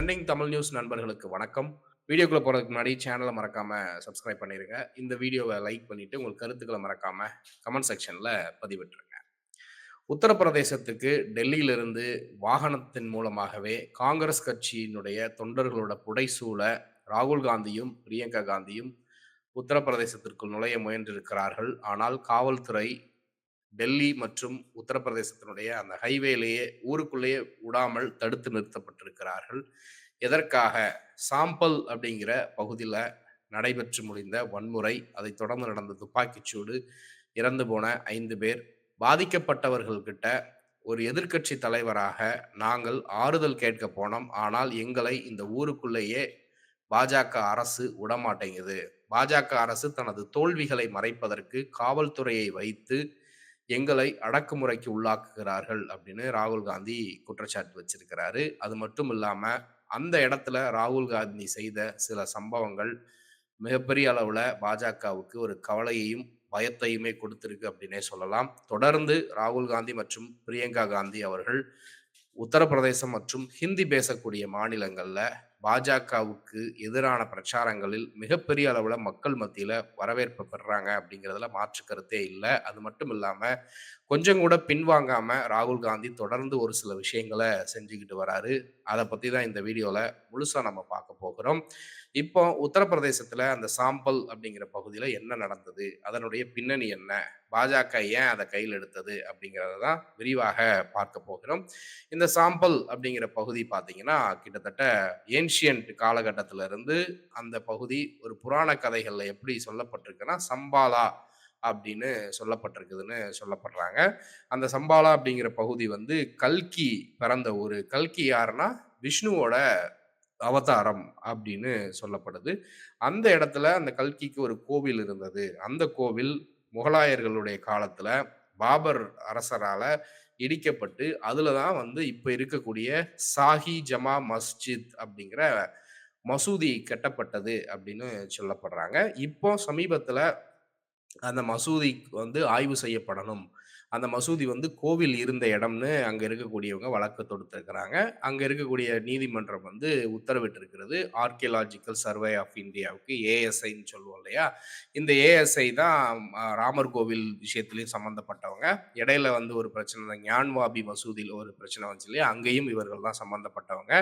Trending Tamil news நண்பர்களுக்கு வணக்கம். வீடியோக்குள்ளே போகிறதுக்கு முன்னாடி சேனலை மறக்காமல் சப்ஸ்கிரைப் பண்ணிடுங்க இந்த வீடியோவை லைக் பண்ணிவிட்டு உங்கள் கருத்துக்களை மறக்காமல் கமெண்ட் செக்ஷனில் பதிவிட்டுருங்க. உத்தரப்பிரதேசத்துக்கு டெல்லியிலிருந்து வாகனத்தின் மூலமாகவே காங்கிரஸ் கட்சியினுடைய தொண்டர்களோட புடைசூழ ராகுல் காந்தியும் பிரியங்கா காந்தியும் உத்தரப்பிரதேசத்திற்குள் நுழைய முயன்றிருக்கிறார்கள். ஆனால் காவல்துறை டெல்லி மற்றும் உத்தரப்பிரதேசத்தினுடைய அந்த ஹைவேலேயே ஊருக்குள்ளேயே விடாமல் தடுத்து நிறுத்தப்பட்டிருக்கிறார்கள். எதற்காக? சாம்பல் அப்படிங்கிற பகுதியில் நடைபெற்று முடிந்த வன்முறை அதை தொடர்ந்து நடந்த துப்பாக்கிச்சூடு இறந்து போன ஐந்து பேர். பாதிக்கப்பட்டவர்கள்கிட்ட ஒரு எதிர்க்கட்சி தலைவராக நாங்கள் ஆறுதல் கேட்க போனோம். ஆனால் எங்களை இந்த ஊருக்குள்ளேயே பாஜக அரசு விடமாட்டேங்குது. பாஜக அரசு தனது தோல்விகளை மறைப்பதற்கு காவல்துறையை வைத்து எங்களை அடக்குமுறைக்கு உள்ளாக்குகிறார்கள் அப்படின்னு ராகுல் காந்தி குற்றச்சாட்டு வச்சிருக்கிறாரு. அது மட்டும் இல்லாம அந்த இடத்துல ராகுல் காந்தி செய்த சில சம்பவங்கள் மிகப்பெரிய அளவுல பாஜகவுக்கு ஒரு கவலையையும் பயத்தையுமே கொடுத்திருக்கு அப்படின்னே சொல்லலாம். தொடர்ந்து ராகுல் காந்தி மற்றும் பிரியங்கா காந்தி அவர்கள் உத்தரப்பிரதேசம் மற்றும் ஹிந்தி பேசக்கூடிய மாநிலங்கள்ல பாஜகவுக்கு எதிரான பிரச்சாரங்களில் மிகப்பெரிய அளவில் மக்கள் மத்தியில் வரவேற்பு பெறுறாங்க அப்படிங்கிறதுல மாற்று கருத்தே இல்லை. அது மட்டும் இல்லாமல் கொஞ்சம் கூட பின்வாங்காம ராகுல் காந்தி தொடர்ந்து ஒரு சில விஷயங்களை செஞ்சுக்கிட்டு வராரு. அதை பற்றி தான் இந்த வீடியோவில் முழுசாக நம்ம பார்க்க போகிறோம். இப்போ உத்தரப்பிரதேசத்துல அந்த சாம்பல் அப்படிங்கிற பகுதியில என்ன நடந்தது? அதனுடைய பின்னணி என்ன? பாஜக ஏன் அதை கையில் எடுத்தது? அப்படிங்கிறத தான் விரிவாக பார்க்க போகிறோம். இந்த சாம்பல் அப்படிங்கிற பகுதி பார்த்தீங்கன்னா கிட்டத்தட்ட ஏன்ஷியன்ட் காலகட்டத்தில இருந்து அந்த பகுதி ஒரு புராண கதைகள்ல எப்படி சொல்லப்பட்டிருக்குன்னா சம்பாலா அப்படின்னு சொல்லப்பட்டிருக்குதுன்னு சொல்லப்படுறாங்க. அந்த சம்பாலா அப்படிங்கிற பகுதி வந்து கல்கி பிறந்த ஒரு கல்கி யாருன்னா விஷ்ணுவோட அவதாரம் அப்படின்னு சொல்லப்படுது. அந்த இடத்துல அந்த கல்கிக்கு ஒரு கோவில் இருந்தது. அந்த கோவில் முகலாயர்களுடைய காலத்துல பாபர் அரசரால இடிக்கப்பட்டு அதுல தான் வந்து இப்ப இருக்கக்கூடிய சாஹி ஜமா மஸ்ஜித் அப்படிங்கிற மசூதி கட்டப்பட்டது அப்படின்னு சொல்லப்படுறாங்க. இப்போ சமீபத்துல அந்த மசூதி வந்து ஆய்வு செய்யப்படணும் அந்த மசூதி வந்து கோவில் இருந்த இடம்னு அங்கே இருக்கக்கூடியவங்க வழக்கு தொடுத்திருக்கிறாங்க. அங்கே இருக்கக்கூடிய நீதிமன்றம் வந்து உத்தரவிட்டிருக்கிறது. ஆர்கியலாஜிக்கல் சர்வே ஆஃப் இந்தியாவுக்கு ஏஎஸ்ஐன்னு சொல்லுவோம் இல்லையா? இந்த ஏஎஸ்ஐ தான் ராமர் கோவில் விஷயத்துலையும் சம்மந்தப்பட்டவங்க இடையில வந்து ஒரு பிரச்சனை தான் ஞான்வாபி மசூதியில் ஒரு பிரச்சனை வந்துச்சு இல்லையா? அங்கேயும் இவர்கள் தான் சம்மந்தப்பட்டவங்க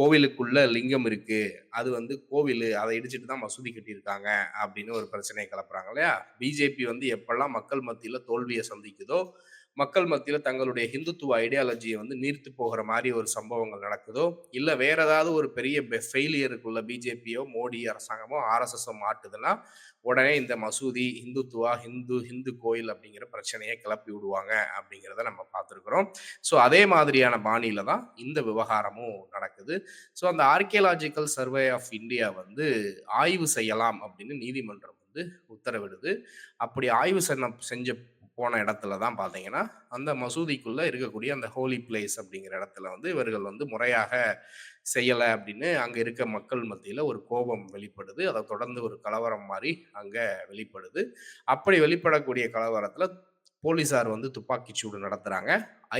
கோவிலுக்குள்ள லிங்கம் இருக்கு. அது வந்து கோவில் அதை இடிச்சிட்டு தான் மசூதி கட்டியிருக்காங்க அப்படின்னு ஒரு பிரச்சனையை கிளப்புறாங்க இல்லையா? பிஜேபி வந்து எப்பெல்லாம் மக்கள் மத்தியில் தோல்வியை சந்திக்குதோ மக்கள் மத்தியில தங்களுடைய ஹிந்துத்துவ ஐடியாலஜியை வந்து நீர்த்து போகிற மாதிரி ஒரு சம்பவங்கள் நடக்குதோ இல்லை வேற ஏதாவது ஒரு பெரிய ஃபெயிலியருக்குள்ள பிஜேபியோ மோடி அரசாங்கமோ ஆர்எஸ்எஸ்ஓ மாட்டுதுன்னா உடனே இந்த மசூதி இந்துத்துவா ஹிந்து ஹிந்து கோயில் அப்படிங்கிற பிரச்சனையை கிளப்பி விடுவாங்க அப்படிங்கிறத நம்ம பார்த்துருக்குறோம். ஸோ அதே மாதிரியான பாணியில தான் இந்த விவகாரமும் நடக்குது. ஸோ அந்த ஆர்கியலாஜிக்கல் சர்வே ஆஃப் இந்தியா வந்து ஆய்வு செய்யலாம் அப்படின்னு நீதிமன்றம் வந்து உத்தரவிடுது. அப்படி ஆய்வு செஞ்ச போன இடத்துல தான் பார்த்தீங்கன்னா அந்த மசூதிக்குள்ள இருக்கக்கூடிய அந்த ஹோலி பிளேஸ் அப்படிங்கிற இடத்துல வந்து இவர்கள் வந்து முறையாக செய்யலை அப்படின்னு அங்கே இருக்க மக்கள் மத்தியில் ஒரு கோபம் வெளிப்படுது. அதை தொடர்ந்து ஒரு கலவரம் மாதிரி அங்கே வெளிப்படுது. அப்படி வெளிப்படக்கூடிய கலவரத்தில் போலீசார் வந்து துப்பாக்கி சூடு நடத்துறாங்க.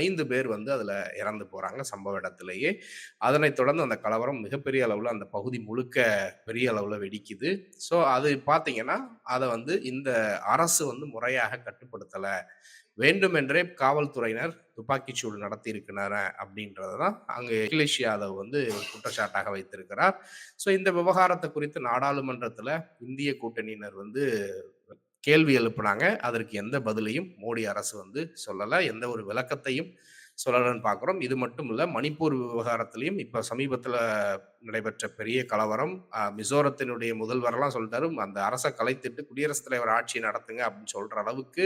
ஐந்து பேர் வந்து அதுல இறந்து போறாங்க சம்பவ இடத்திலேயே. அதனைத் தொடர்ந்து அந்த கலவரம் மிகப்பெரிய அளவுல அந்த பகுதி முழுக்க பெரிய அளவுல வெடிக்குது. ஸோ அது பார்த்தீங்கன்னா அதை வந்து இந்த அரசு வந்து முறையாக கட்டுப்படுத்தல. வேண்டுமென்றே காவல்துறையினர் துப்பாக்கிச்சூடு நடத்தி இருக்கிறார அப்படின்றத தான் அங்கு அகிலேஷ் யாதவ் வந்து குற்றச்சாட்டாக வைத்திருக்கிறார். ஸோ இந்த விவகாரத்தை குறித்து நாடாளுமன்றத்தில் இந்திய கூட்டணியினர் வந்து கேள்வி எழுப்புனாங்க. அதற்கு எந்த பதிலையும் மோடி அரசு வந்து சொல்லலை. எந்த ஒரு விளக்கத்தையும் சொல்லலன்னு பார்க்குறோம் இது மட்டும் இல்லை மணிப்பூர் விவகாரத்திலையும் இப்போ சமீபத்தில் நடைபெற்ற பெரிய கலவரம் மிசோரத்தினுடைய முதல்வரெல்லாம் சொல்லிட்டாரு அந்த அரசை கலைத்திட்டு குடியரசுத் தலைவர் ஆட்சி நடத்துங்க அப்படின்னு சொல்கிற அளவுக்கு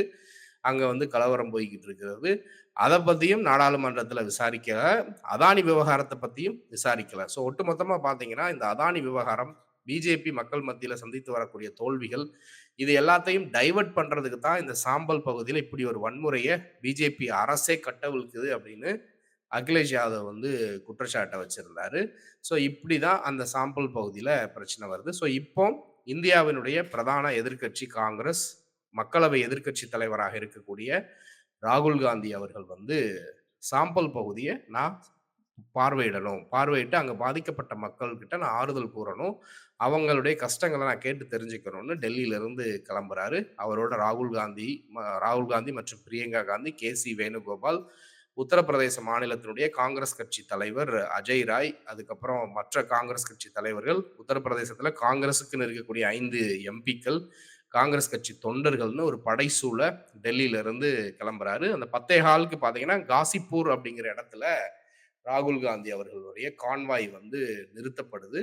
அங்கே வந்து கலவரம் போய்கிட்டு இருக்கிறது. அதை பற்றியும் நாடாளுமன்றத்தில் விசாரிக்கல. அதானி விவகாரத்தை பற்றியும் விசாரிக்கலை. ஸோ ஒட்டுமொத்தமாக பார்த்தீங்கன்னா இந்த அதானி விவகாரம் பிஜேபி மக்கள் மத்தியில் சந்தித்து வரக்கூடிய தோல்விகள் இது எல்லாத்தையும் டைவர்ட் பண்ணுறதுக்கு தான் இந்த சாம்பல் பகுதியில் இப்படி ஒரு வன்முறையை பிஜேபி அரசே கட்டவிழ்க்குது அப்படின்னு அகிலேஷ் யாதவ் வந்து குற்றச்சாட்டை வச்சிருந்தாரு. ஸோ இப்படி தான் அந்த சாம்பல் பகுதியில் பிரச்சனை வருது. ஸோ இப்போ இந்தியாவினுடைய பிரதான எதிர்க்கட்சி காங்கிரஸ் மக்களவை எதிர்க்கட்சி தலைவராக இருக்கக்கூடிய ராகுல் காந்தி அவர்கள் வந்து சாம்பல் பகுதியை நான் பார்வையிடணும். பார்வையிட்டு அங்கே பாதிக்கப்பட்ட மக்கள்கிட்ட நான் ஆறுதல் கூறணும். அவங்களுடைய கஷ்டங்களை நான் கேட்டு தெரிஞ்சுக்கணும்னு டெல்லியிலிருந்து கிளம்புறாரு. அவரோட ராகுல் காந்தி ம ராகுல் காந்தி மற்றும் பிரியங்கா காந்தி, கே.சி. வேணுகோபால், உத்தரப்பிரதேச மாநிலத்தினுடைய காங்கிரஸ் கட்சி தலைவர் அஜய் ராய், அதுக்கப்புறம் மற்ற காங்கிரஸ் கட்சி தலைவர்கள், உத்தரப்பிரதேசத்தில் காங்கிரஸுக்குன்னு இருக்கக்கூடிய ஐந்து எம்பிக்கள், காங்கிரஸ் கட்சி தொண்டர்கள்னு ஒரு படைசூழ டெல்லியிலிருந்து கிளம்புறாரு. அந்த 10.15க்கு பார்த்தீங்கன்னா, காசிப்பூர் அப்படிங்கிற இடத்துல ராகுல் காந்தி அவர்களுடைய கான்வாய் வந்து நிறுத்தப்படுது.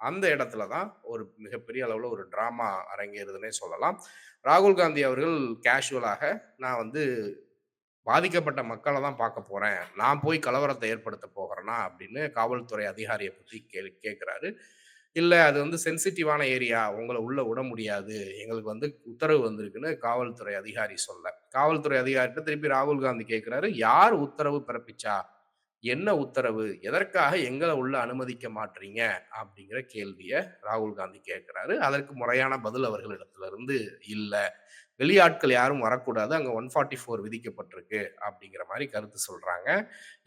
அந்த இடத்துல தான் ஒரு மிகப்பெரிய அளவில் ஒரு ட்ராமா அரங்கேறுதுன்னே சொல்லலாம். ராகுல் காந்தி அவர்கள் கேஷுவலாக நான் வந்து பாதிக்கப்பட்ட மக்களை தான் பார்க்க போகிறேன் நான் போய் கலவரத்தை ஏற்படுத்த போகிறேன்னா அப்படின்னு காவல்துறை அதிகாரியை பற்றி கே கேட்குறாரு இல்லை அது வந்து சென்சிட்டிவான ஏரியா. உங்களை உள்ளே விட முடியாது. எங்களுக்கு வந்து உத்தரவு வந்திருக்குன்னு காவல்துறை அதிகாரி சொல்ல. காவல்துறை அதிகாரிட்ட திருப்பி ராகுல் காந்தி கேட்குறாரு யார் உத்தரவு பிறப்பிச்சா? என்ன உத்தரவு? எதற்காக எங்களை உள்ள அனுமதிக்க மாட்றீங்க? அப்படிங்கிற கேள்வியை ராகுல் காந்தி கேட்கிறாரு. அதற்கு முறையான பதில் அவர்களிடத்திலிருந்து இல்லை வெளியாட்கள் யாரும் வரக்கூடாது. அங்க 144 விதிக்கப்பட்டிருக்கு அப்படிங்கிற மாதிரி கருத்து சொல்றாங்க.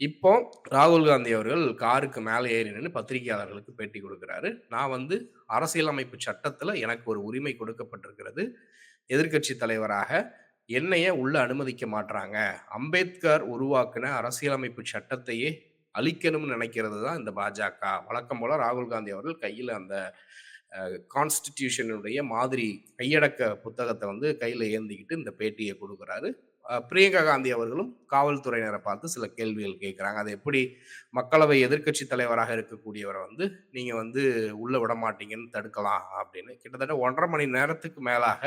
இப்போ ராகுல் காந்தி அவர்கள் காருக்கு மேலே ஏறி நின்று பத்திரிகையாளர்களுக்கு பேட்டி கொடுக்குறாரு நான் வந்து அரசியலமைப்பு சட்டத்துல எனக்கு ஒரு உரிமை கொடுக்கப்பட்டிருக்கிறது. எதிர்க்கட்சி தலைவராக என்னைய உள்ள அனுமதிக்க மாட்றாங்க. அம்பேத்கர் உருவாக்கின அரசியலமைப்பு சட்டத்தையே அழிக்கணும்னு நினைக்கிறது தான் இந்த பாஜக. வழக்கம் போல ராகுல் காந்தி அவர்கள் கையில் அந்த கான்ஸ்டிடியூஷனுடைய மாதிரி கையடக்க புத்தகத்தை வந்து கையில் ஏந்திக்கிட்டு இந்த பேட்டியை கொடுக்குறாரு பிரியங்கா காந்தி அவர்களும் காவல்துறையினரை பார்த்து சில கேள்விகள் கேட்குறாங்க. அது எப்படி மக்களவை எதிர்க்கட்சி தலைவராக இருக்கக்கூடியவரை வந்து நீங்கள் வந்து உள்ளே விட மாட்டீங்கன்னு தடுக்கலாம் அப்படின்னு. கிட்டத்தட்ட 1 1/2 மணி நேரத்துக்கு மேலாக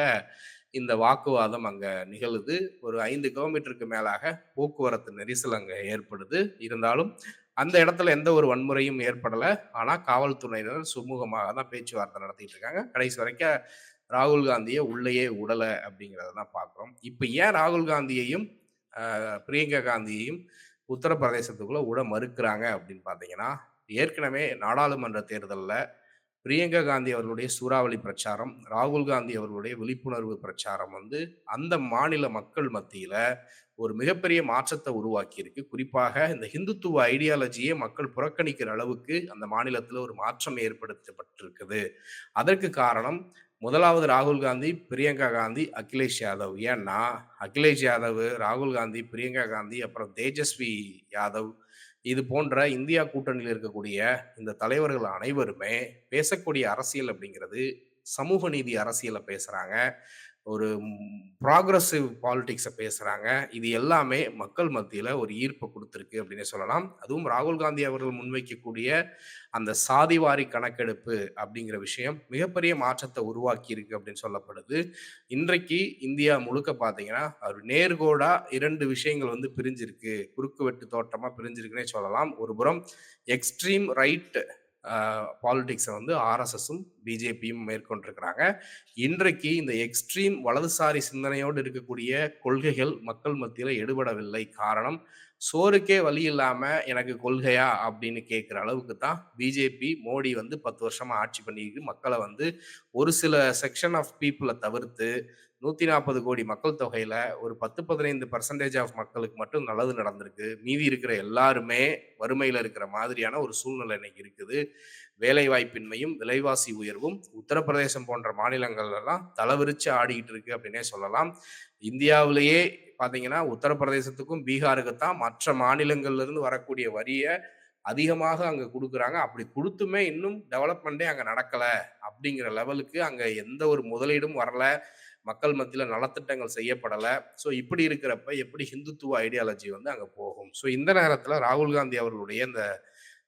இந்த வாக்குவாதம் அங்கே நிகழுது. ஒரு ஐந்து கிலோமீட்டருக்கு மேலாக போக்குவரத்து நெரிசல் அங்கே ஏற்படுது. இருந்தாலும் அந்த இடத்துல எந்த ஒரு வன்முறையும் ஏற்படலை ஆனால் காவல்துறையினர் சுமூகமாக தான் பேச்சுவார்த்தை நடத்திட்டு இருக்காங்க. கடைசி வரைக்கும் ராகுல் காந்தியை உள்ளேயே உடலை அப்படிங்கிறத தான் பார்க்குறோம் இப்போ ஏன் ராகுல் காந்தியையும், பிரியங்கா காந்தியையும் உத்தரப்பிரதேசத்துக்குள்ள உட மறுக்கிறாங்க அப்படின்னு பார்த்தீங்கன்னா, ஏற்கனவே நாடாளுமன்ற தேர்தலில் பிரியங்கா காந்தி அவர்களுடைய சூறாவளி பிரச்சாரம், ராகுல் காந்தி அவர்களுடைய விழிப்புணர்வு பிரச்சாரம் வந்து அந்த மாநில மக்கள் மத்தியில் ஒரு மிகப்பெரிய மாற்றத்தை உருவாக்கியிருக்கு. குறிப்பாக இந்த ஹிந்துத்துவ ஐடியாலஜியை மக்கள் புறக்கணிக்கிற அளவுக்கு அந்த மாநிலத்தில் ஒரு மாற்றம் ஏற்படுத்தப்பட்டிருக்குது. அதற்கு காரணம் முதலாவது ராகுல் காந்தி, பிரியங்கா காந்தி, அகிலேஷ் யாதவ். ஏன்னா, அகிலேஷ் யாதவ், ராகுல் காந்தி, பிரியங்கா காந்தி, அப்புறம் தேஜஸ்வி யாதவ் இது போன்ற இந்தியா கூட்டணியில் இருக்கக்கூடிய இந்த தலைவர்கள் அனைவருமே பேசக்கூடிய அரசியல் அப்படிங்கிறது சமூக நீதி அரசியலை பேசுகிறாங்க ஒரு ப்ராக்ரஸிவ் பாலிடிக்ஸை பேசுகிறாங்க இது எல்லாமே மக்கள் மத்தியில் ஒரு ஈர்ப்பை கொடுத்துருக்கு அப்படின்னே சொல்லலாம். அதுவும் ராகுல் காந்தி அவர்கள் முன்வைக்கக்கூடிய அந்த சாதிவாரி கணக்கெடுப்பு அப்படிங்கிற விஷயம் மிகப்பெரிய மாற்றத்த உருவாக்கியிருக்கு அப்படின்னு சொல்லப்படுது. இன்றைக்கு இந்தியா முழுக்க பார்த்தீங்கன்னா, ஒரு நேர்கோடாக இரண்டு விஷயங்கள் வந்து பிரிஞ்சிருக்கு. குறுக்கு வெட்டு பிரிஞ்சிருக்குன்னே சொல்லலாம். ஒரு புறம் எக்ஸ்ட்ரீம் ரைட் பாலிட்டிக்ஸை வந்து ஆர்எஸ்எஸும், பிஜேபியும் மேற்கொண்டிருக்கிறாங்க. இன்றைக்கு இந்த எக்ஸ்ட்ரீம் வலதுசாரி சிந்தனையோடு இருக்கக்கூடிய கொள்கைகள் மக்கள் மத்தியில் எடுபடவில்லை. காரணம், சோறுக்கே வழி இல்லாமல் எனக்கு கொள்கையா அப்படின்னு கேட்குற அளவுக்கு தான் பிஜேபி, மோடி வந்து பத்து வருஷமாக ஆட்சி பண்ணியிருக்கு. மக்களை வந்து ஒரு சில செக்ஷன் ஆஃப் பீப்புளை தவிர்த்து 140 கோடி மக்கள் தொகையில் ஒரு 10, 15% ஆஃப் மக்களுக்கு மட்டும் நல்லது நடந்திருக்கு. மீதி இருக்கிற எல்லாருமே வறுமையில் இருக்கிற மாதிரியான ஒரு சூழ்நிலை இன்னைக்கு இருக்குது. வேலைவாய்ப்பின்மையும், விலைவாசி உயர்வும் உத்தரப்பிரதேசம் போன்ற மாநிலங்கள்லாம் தலவிரிச்சு ஆடிக்கிட்டு இருக்கு அப்படின்னே சொல்லலாம். இந்தியாவிலேயே பார்த்தீங்கன்னா, உத்தரப்பிரதேசத்துக்கும், பீகாருக்கு தான் மற்ற மாநிலங்கள்லேருந்து வரக்கூடிய வரியை அதிகமாக அங்கே கொடுக்குறாங்க அப்படி கொடுத்துமே இன்னும் டெவலப்மெண்ட்டே அங்கே நடக்கல. அப்படிங்கிற லெவலுக்கு அங்கே எந்த ஒரு முதலீடும் வரல. மக்கள் மத்தியில் நலத்திட்டங்கள் செய்யப்படலை ஸோ இப்படி இருக்கிறப்ப எப்படி ஹிந்துத்துவ ஐடியாலஜி வந்து அங்கே போகும்? ஸோ இந்த நேரத்தில் ராகுல் காந்தி அவர்களுடைய இந்த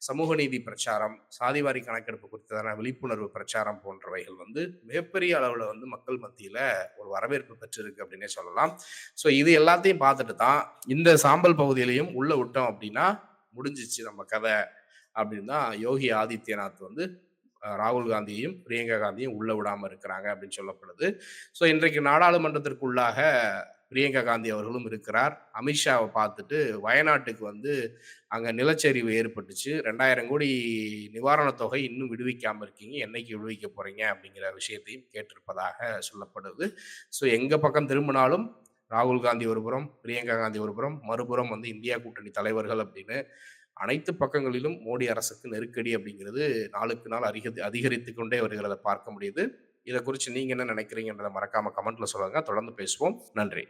சமூக நீதி பிரச்சாரம், சாதிவாரி கணக்கெடுப்பு குறித்ததான விழிப்புணர்வு பிரச்சாரம் போன்றவைகள் வந்து மிகப்பெரிய அளவில் வந்து மக்கள் மத்தியில் ஒரு வரவேற்பு பெற்றிருக்கு அப்படின்னே சொல்லலாம். ஸோ இது எல்லாத்தையும் பார்த்துட்டு தான் இந்த சாம்பல் பகுதியிலையும் உள்ளே விட்டோம் அப்படின்னா, முடிஞ்சிச்சு நம்ம கதை அப்படின்னு தான் யோகி ஆதித்யநாத் வந்து ராகுல் காந்தியையும், பிரியங்கா காந்தியும் உள்ள விடாம இருக்கிறாங்க அப்படின்னு சொல்லப்படுது. ஸோ இன்றைக்கு நாடாளுமன்றத்திற்குள்ளாக பிரியங்கா காந்தி அவர்களும் இருக்கிறார். அமித்ஷாவை பார்த்துட்டு வயநாட்டுக்கு வந்து அங்கே நிலச்சரிவு ஏற்பட்டுச்சு. 2000 கோடி நிவாரணத் தொகை இன்னும் விடுவிக்காமல் இருக்கீங்க. என்னைக்கு விடுவிக்க போறீங்க? அப்படிங்கிற விஷயத்தையும் கேட்டிருப்பதாக சொல்லப்படுது. ஸோ எங்க பக்கம் திரும்பினாலும் ராகுல் காந்தி ஒரு புறம், பிரியங்கா காந்தி ஒரு புறம், மறுபுறம் வந்து இந்தியா கூட்டணி தலைவர்கள் அப்படின்னு அனைத்து பக்கங்களிலும் மோடி அரசுக்கு நெருக்கடி அப்படிங்கிறது நாளுக்கு நாள் அதிக அதிகரித்து கொண்டே வருகிறத பார்க்க முடியுது. இதை குறித்து நீங்கள் என்ன நினைக்கிறீங்கன்றதை மறக்காமல் கமெண்ட்டில் சொல்லுங்கள் தொடர்ந்து பேசுவோம். நன்றி.